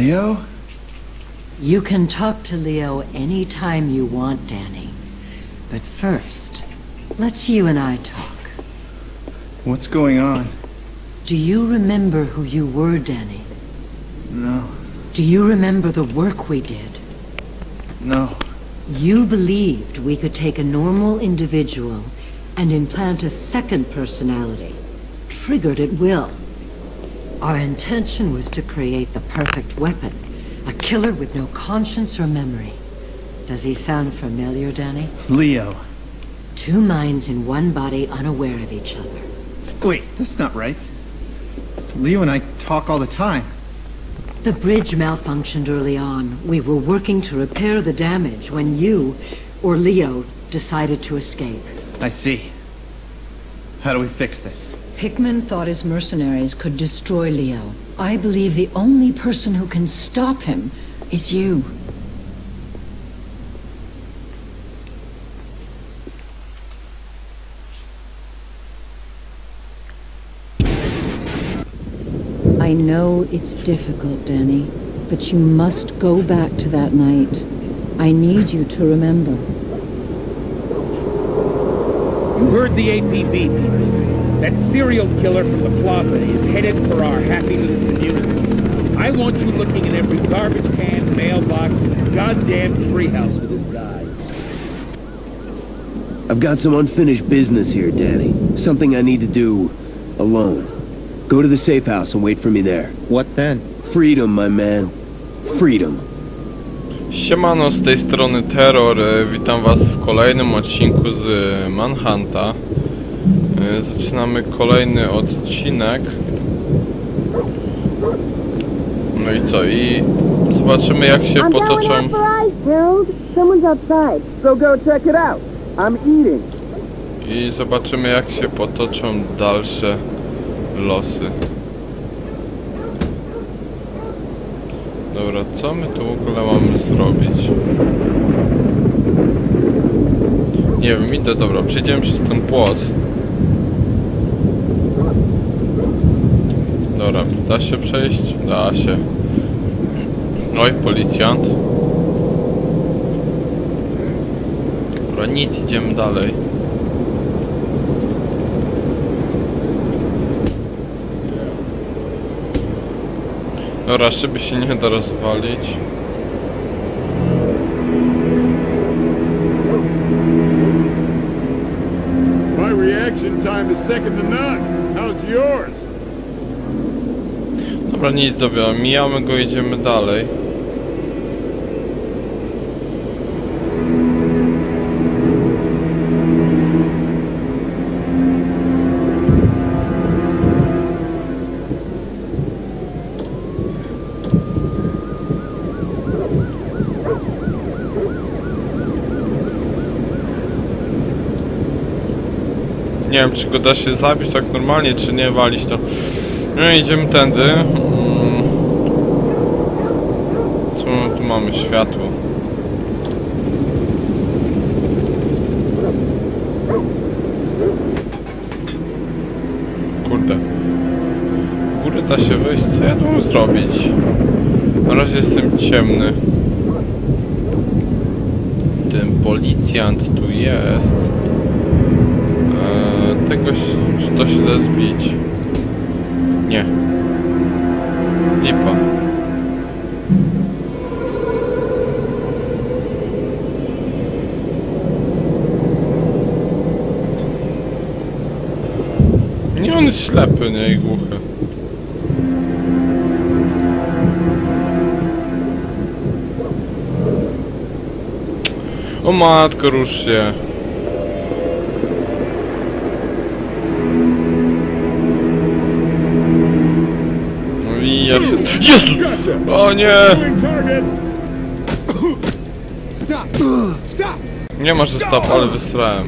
Leo? You can talk to Leo anytime you want, Danny. But first, let's you and I talk. What's going on? Do you remember who you were, Danny? No. Do you remember the work we did? No. You believed we could take a normal individual and implant a second personality, triggered at will. Our intention was to create the perfect weapon, a killer with no conscience or memory. Does he sound familiar, Danny? Leo. Two minds in one body unaware of each other. Wait, that's not right. Leo and I talk all the time. The bridge malfunctioned early on. We were working to repair the damage when you, or Leo, decided to escape. I see. How do we fix this? Hickman thought his mercenaries could destroy Leo. I believe the only person who can stop him is you. I know it's difficult, Danny, but you must go back to that night. I need you to remember. You heard the APB people. That serial killer from the plaza is headed for our happy little community. I want you looking in every garbage can, mailbox, and goddamn treehouse for this guy. I've got some unfinished business here, Danny. Something I need to do alone. Go to the safe house and wait for me there. What then? Freedom, my man. Freedom. Siemano, z tej strony Terror. E, Witam was w kolejnym odcinku z Manhunta. E, Zaczynamy kolejny odcinek. No i co? I zobaczymy jak się potoczą... I zobaczymy jak się potoczą dalsze losy. Dobra, co my tu w ogóle mamy zrobić? Nie wiem, idę, dobra, przejdziemy przez ten płot. Dobra, da się przejść? Da się. Oj, policjant. Dobra, nic, idziemy dalej. Dobra, szyby się nie da rozwalić. My reaction time is second to none. How's yours? Dobra, nic, dobra, mijamy go, idziemy dalej. Nie wiem, czy go da się zabić tak normalnie, czy nie walić to. No idziemy tędy. Mm. Co tu mamy? Światło. Kurde. Górę da się wejść. Co ja tu mam zrobić? Na razie jestem ciemny. Ten policjant tu jest. Tego czy to się da zbić? Nie. Lipa. Nie, on jest ślepy, nie? I głuchy. O matko, rusz się. Się... Jezu! O nie! Nie ma, że stop, ale wystrałem.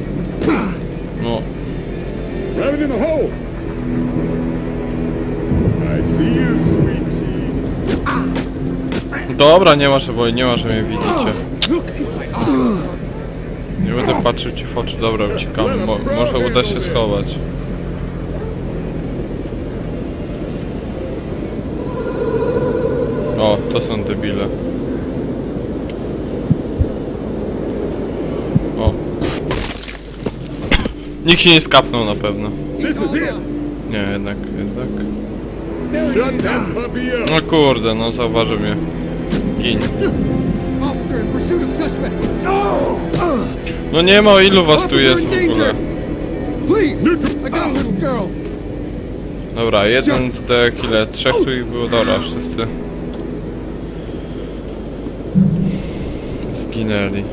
No, dobra, nie ma, że bo nie ma, że mnie widzicie. Nie będę patrzył ci w oczy, dobra, uciekamy, Mo może uda się schować. O, to są debile. O. Nikt się nie skapnął na pewno. Nie, jednak, jednak. No kurde, no zauważył mnie. Gin. No nie ma ilu was tu jest w ogóle. Dobra, jeden zdech, ile? Trzech tu ich było, dobra, wszyscy. Zginęli.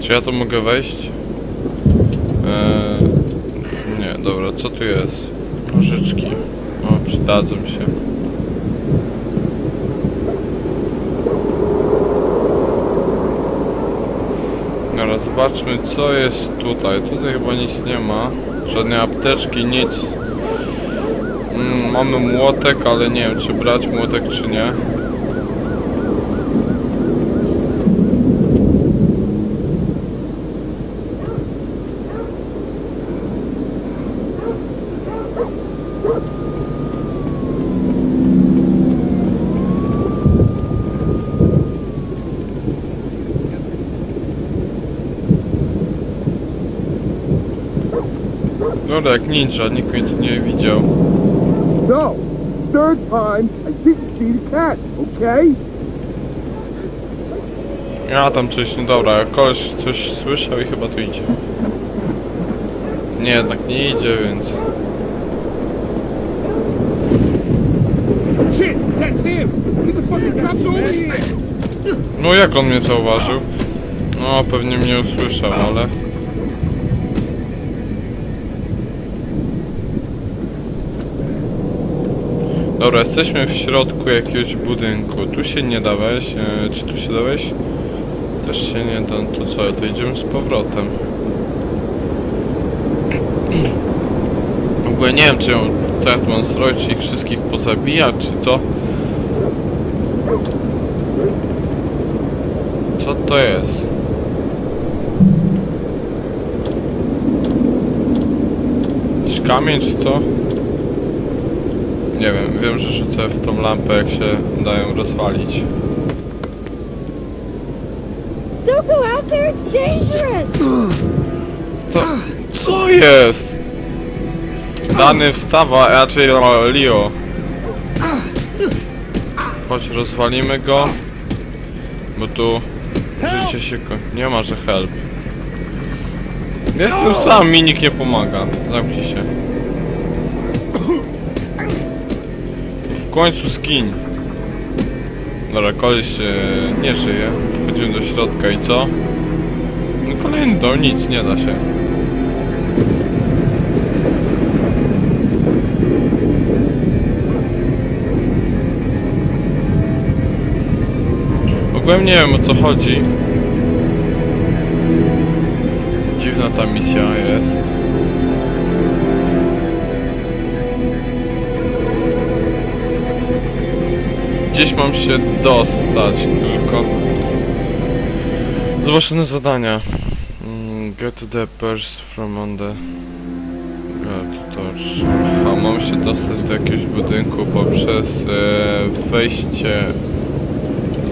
Czy ja tu mogę wejść? Eee, nie, dobra, co tu jest? Nożyczki. O, przydadzą się. Dobra, zobaczmy co jest tutaj. Tutaj chyba nic nie ma. Żadnej apteczki, nic. Mamy młotek, ale nie wiem czy brać młotek czy nie. Dobra, jak ninja, nikt mnie nie widział. No, third time I didn't see the cat, okay? Ja tam coś, no dobra, koleś coś słyszał i chyba tu idzie. Nie, jednak nie idzie, więc... Shit, that's him! Get the fucking cops over here! No jak on mnie zauważył? No, pewnie mnie usłyszał, ale... Dobra, jesteśmy w środku jakiegoś budynku. Tu się nie da wejść. E, czy tu się da wejść? Też się nie da. To co? To idziemy z powrotem. W ogóle nie wiem, czy ją, mam zrobić, ich wszystkich pozabijać, czy co? Co to jest? Jakiś kamień czy co? Nie wiem, wiem, że rzucę w tą lampę jak się dają rozwalić. Don't go out there, it's dangerous! To, co jest? Dany wstawa, a raczej Leo. Chodź, rozwalimy go. Bo tu życie się ko... Nie ma, że help. Jestem sam, mi nikt nie pomaga. Zamknij się. W końcu skin. Dobra, koleś e, nie żyje. Wchodzimy do środka i co? No kolejny dom, nic, nie da się. Ogółem nie wiem o co chodzi. Dziwna ta misja jest. Gdzieś mam się dostać tylko. Zobaczone zadania. Mm, Get the purse from on the... Torch. A mam się dostać do jakiegoś budynku poprzez e, wejście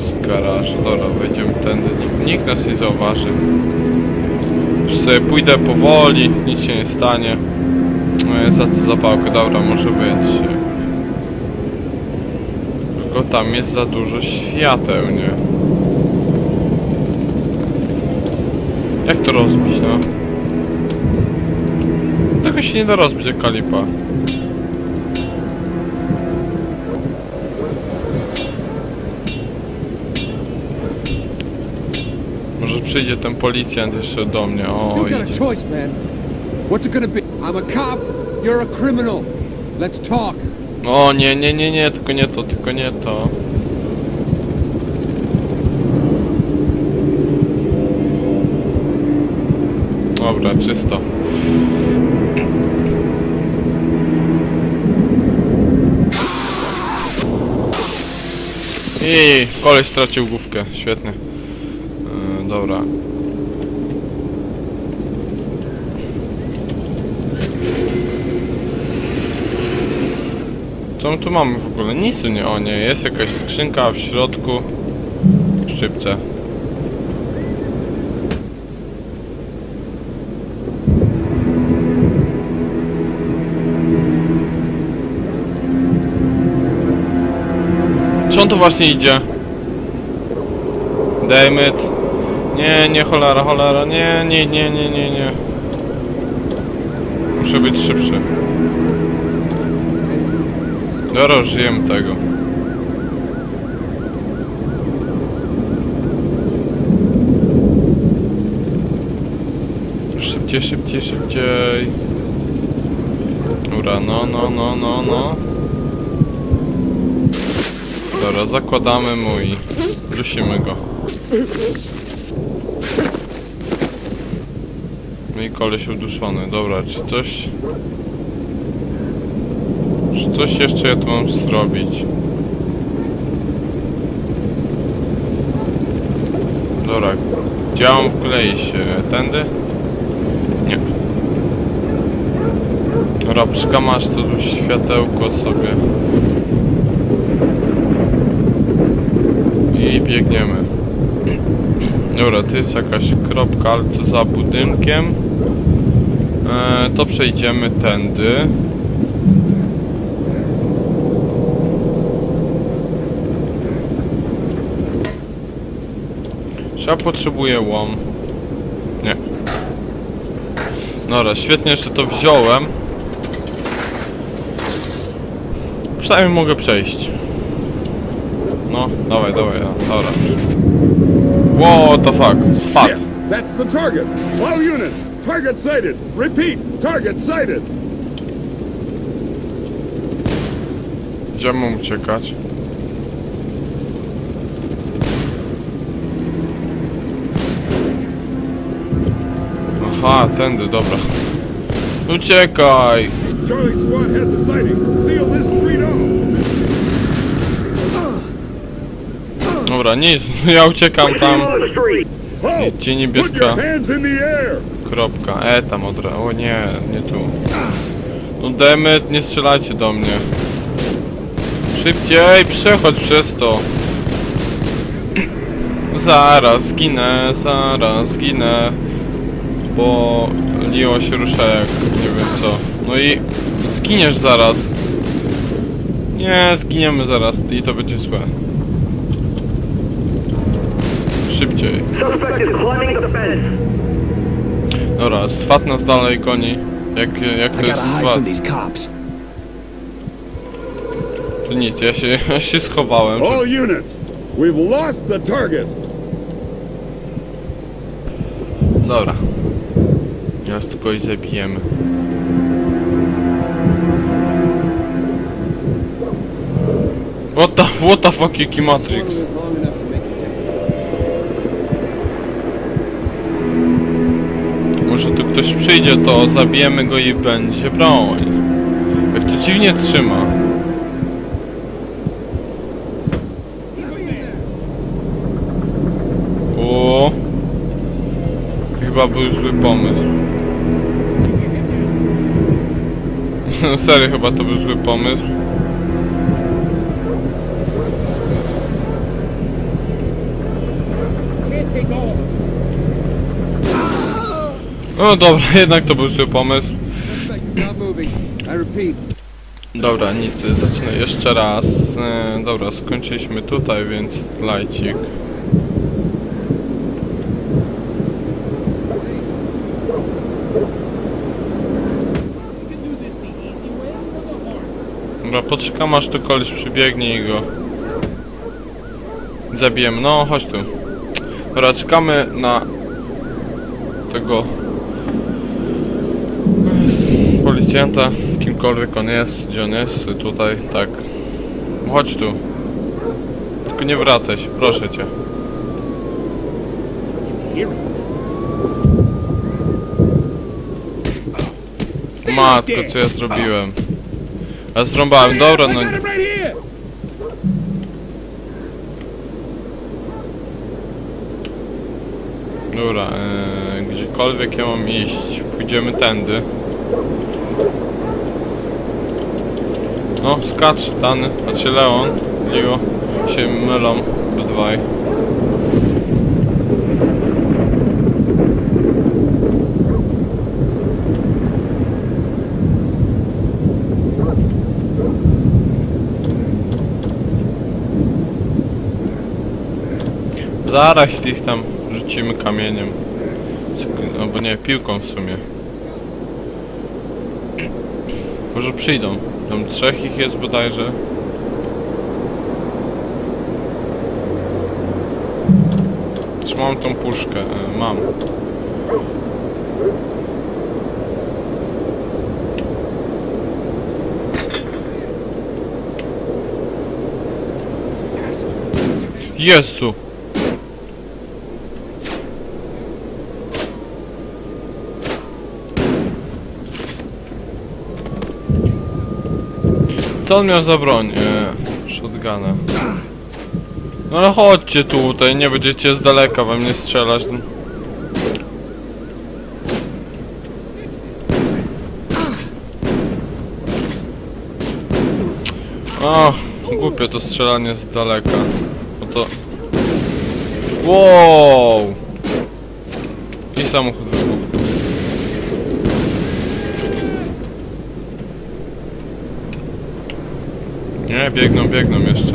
z garażu. Dobra, wejdziemy tędy. Nikt, nikt nas nie zauważy. Już sobie pójdę powoli, nic się nie stanie. E, za co zapałkę? Dobra, może być. Tylko tam jest za dużo świateł, nie? Jak to rozbić, no? Tego się nie da rozbić jak kalipa. Może przyjdzie ten policjant jeszcze do mnie. O, Still got a choice, man. What's it gonna be? I'm a cop. You're a criminal. Let's talk. O, nie, nie, nie, nie, tylko nie to, tylko nie to. Dobra, czysto. I koleś stracił główkę, świetnie. Yy, dobra. Co my tu mamy w ogóle? Nic nie, o nie, jest jakaś skrzynka w środku. Szczypce. Czy on tu właśnie idzie? Damn it. Nie, nie, cholera, cholera, nie, nie, nie, nie, nie, nie. Muszę być szybszy. Dobra, użyjemy tego. Szybciej, szybciej, szybciej. Dobra, no, no, no, no, no. Dobra, zakładamy mu i dusimy go. No i koleś uduszony. Dobra, czy coś... Coś jeszcze ja tu mam zrobić? Dobra, gdzie mam wkleić? E, Tędy? Nie. Dobra, masz tu światełko sobie. I biegniemy. Dobra, to jest jakaś kropka, ale co za budynkiem? E, to przejdziemy tędy. Czy ja potrzebuję łom? Nie. Dobra, świetnie, jeszcze to wziąłem. Przynajmniej mogę przejść. No, dawaj, dawaj, dobra. What the fuck? Spadł. That's the target! All units! Target sighted! Repeat! Target sighted! Gdzie mam uciekać? Aha, tędy, dobra. Uciekaj! Charlie Squad has a sighting! Seal this street off! Dobra, nic, ja uciekam tam. Gdzie Put niebieska kropka. E, tam od razu. O nie, nie tu. No demet, nie strzelajcie do mnie. Szybciej, przechodź przez to. Zaraz zginę, zaraz zginę. Bo Leo się rusza jak nie wiem co. No i zginiesz zaraz. Nie, zginiemy zaraz i to będzie złe. Szybciej. Dobra, swat nas dalej goni. Jak, jak to jest swat? To nic, ja się, ja się schowałem. All units! We've lost the target! Dobra. Tylko ich zabijemy. What the, what the fuck, jaki Matrix? Może tu ktoś przyjdzie, to zabijemy go i będzie broń. Jak to dziwnie trzyma. O, Chyba był zły pomysł. Serio, chyba to był zły pomysł. No dobra, jednak to był zły pomysł. Dobra, nic, zacznę jeszcze raz. E, dobra, skończyliśmy tutaj, więc lajcik. Dobra, poczekam aż tu koleś przybiegnie i go zabijemy. No, chodź tu. Dobra, czekamy na tego policjanta, kimkolwiek on jest, gdzie on jest, tutaj, tak. Chodź tu. Tylko nie wracaj się, proszę cię. Matko, co ja zrobiłem? Ja zrąbałem, dobra, no... Dobra, e, gdziekolwiek ja mam iść, pójdziemy tędy. No, skacz, Dany, znaczy Leon, Leo się mylą obydwaj. Zaraz ich tam rzucimy kamieniem. Albo nie, piłką w sumie. Może przyjdą. Tam trzech ich jest bodajże. Czy mam tą puszkę? E, Mam. Jezu! Co on miał za broń? E, shotguna. No ale chodźcie tutaj, nie będziecie z daleka we mnie strzelać. O, głupie to strzelanie z daleka. No to... Wow! I samochód Nie, biegną, biegną jeszcze.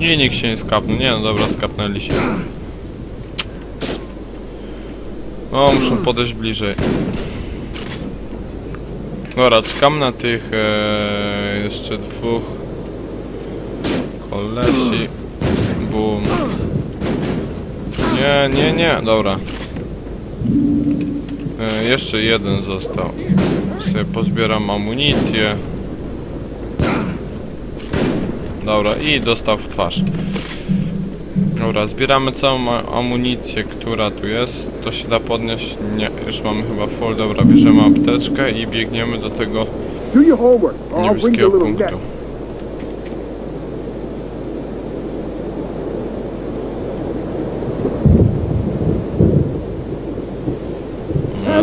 I nikt się nie skapnął. Nie no dobra, skapnęli się. O, muszę podejść bliżej. Dobra, czekam na tych e, jeszcze dwóch kolesi. Boom. Nie, nie, nie, dobra. E, jeszcze jeden został. Sobie pozbieram amunicję. Dobra, i dostał w twarz. Dobra, zbieramy całą amunicję, która tu jest. To się da podnieść? Nie, już mamy chyba full. Dobra, bierzemy apteczkę i biegniemy do tego niebieskiego punktu.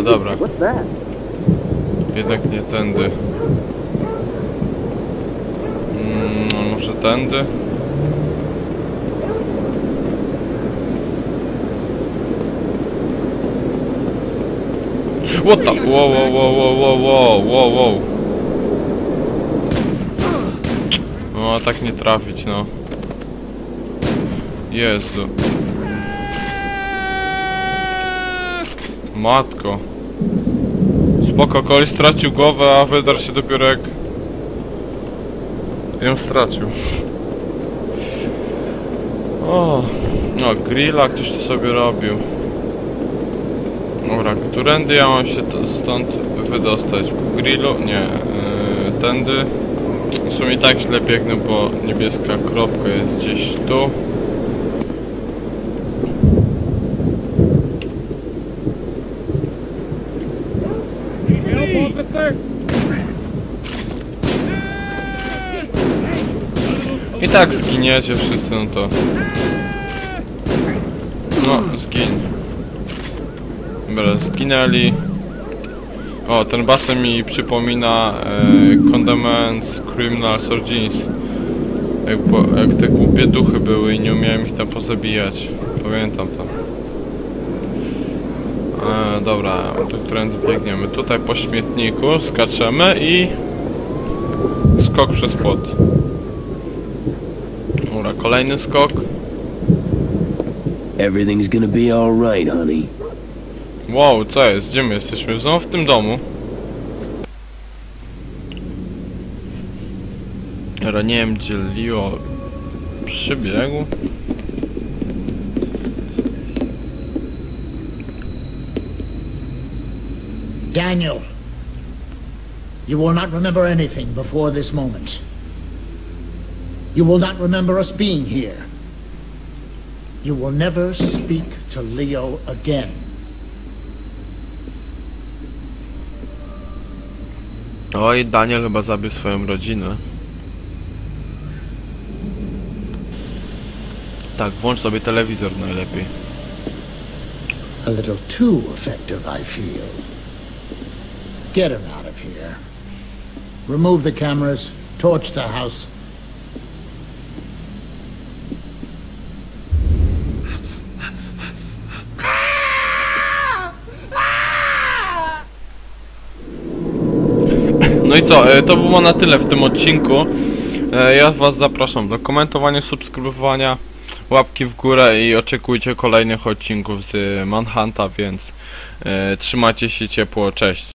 Dobra, jednak nie tędy. Mm, może tędy? What the? Wow, wow, wow, wow, wow, wow, wow. No, a tak nie trafić, no. Jezu. Matko. Spoko, koleś stracił głowę, a wydarł się dopiero jak... ją stracił. O, no grilla ktoś tu sobie robił. Dobra, którędy ja mam się to, stąd wydostać? Po grillu? Nie, yy, tędy. W sumie tak źle biegnę, bo niebieska kropka jest gdzieś tu. I tak zginiecie wszyscy, no to... No, zgin. Dobra, zginęli. O, ten basen mi przypomina e, Condemned Criminal Origins. Jak, jak te głupie duchy były i nie umiałem ich tam pozabijać. Pamiętam to. E, dobra, to którędy biegniemy? Tutaj po śmietniku skaczemy i... Skok przez płot. Dobra, kolejny skok. Everything's gonna be alright, honey. Wow, co jest? Gdzie my jesteśmy? Znowu w tym domu. Ale nie wiem, gdzie Leo przybiegł. Daniel, you will not remember anything before this moment. You will not remember us being here. You will never speak to Leo again. Oj, Daniel chyba zabił swoją rodzinę. Tak, włącz sobie telewizor najlepiej. A little too effective, I feel. Get him out of here. Remove the cameras, torch the house. No i co, e, to było na tyle w tym odcinku. E, Ja was zapraszam do komentowania, subskrybowania, łapki w górę i oczekujcie kolejnych odcinków z Manhunta, więc e, trzymajcie się ciepło, cześć.